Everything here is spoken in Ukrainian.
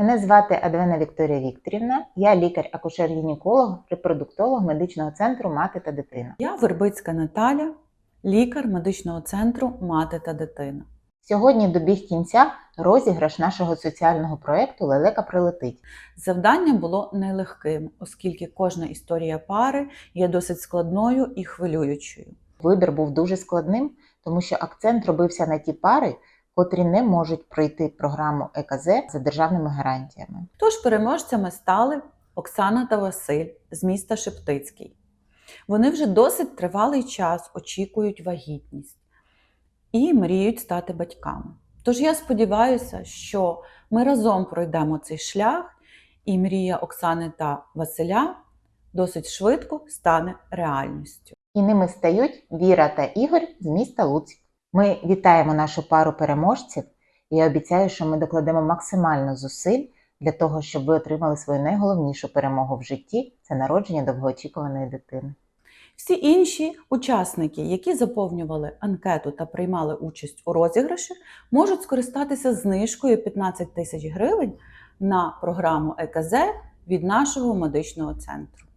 Мене звати Адвена Вікторія Вікторівна. Я лікар-акушер-гінеколог, репродуктолог медичного центру Мати та дитина. Я Вербицька Наталя, лікар медичного центру Мати та дитина. Сьогодні добіг кінця розіграш нашого соціального проєкту Лелека прилетить. Завдання було нелегким, оскільки кожна історія пари є досить складною і хвилюючою. Вибір був дуже складним, тому що акцент робився на ті пари, котрі не можуть пройти програму ЕКЗ за державними гарантіями. Тож переможцями стали Оксана та Василь з міста Шептицький. Вони вже досить тривалий час очікують вагітність і мріють стати батьками. Тож я сподіваюся, що ми разом пройдемо цей шлях, і мрія Оксани та Василя досить швидко стане реальністю. І ними стають Віра та Ігор з міста Луцьк. Ми вітаємо нашу пару переможців, і обіцяю, що ми докладемо максимально зусиль для того, щоб ви отримали свою найголовнішу перемогу в житті це народження довгоочікуваної дитини. Всі інші учасники, які заповнювали анкету та приймали участь у розіграші, можуть скористатися знижкою 15 тисяч гривень на програму ЕКЗ від нашого медичного центру.